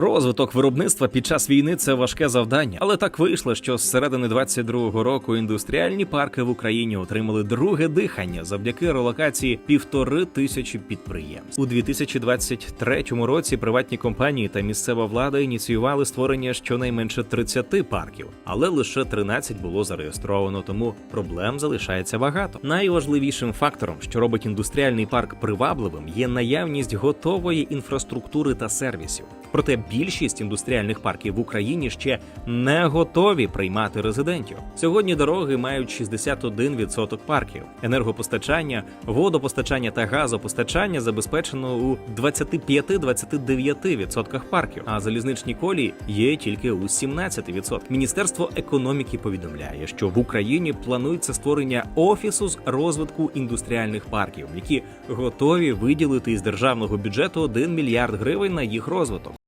Розвиток виробництва під час війни це важке завдання, але так вийшло, що з середини 22-го року індустріальні парки в Україні отримали друге дихання завдяки релокації півтори тисячі підприємств. У 2023 році приватні компанії та місцева влада ініціювали створення щонайменше 30 парків, але лише 13 було зареєстровано, тому проблем залишається багато. Найважливішим фактором, що робить індустріальний парк привабливим, є наявність готової інфраструктури та сервісів. Проте більшість індустріальних парків в Україні ще не готові приймати резидентів. Сьогодні дороги мають 61% парків. Енергопостачання, водопостачання та газопостачання забезпечено у 25-29% парків, а залізничні колії є тільки у 17%. Міністерство економіки повідомляє, що в Україні планується створення офісу з розвитку індустріальних парків, які готові виділити із державного бюджету 1 мільярд гривень на їх розвиток.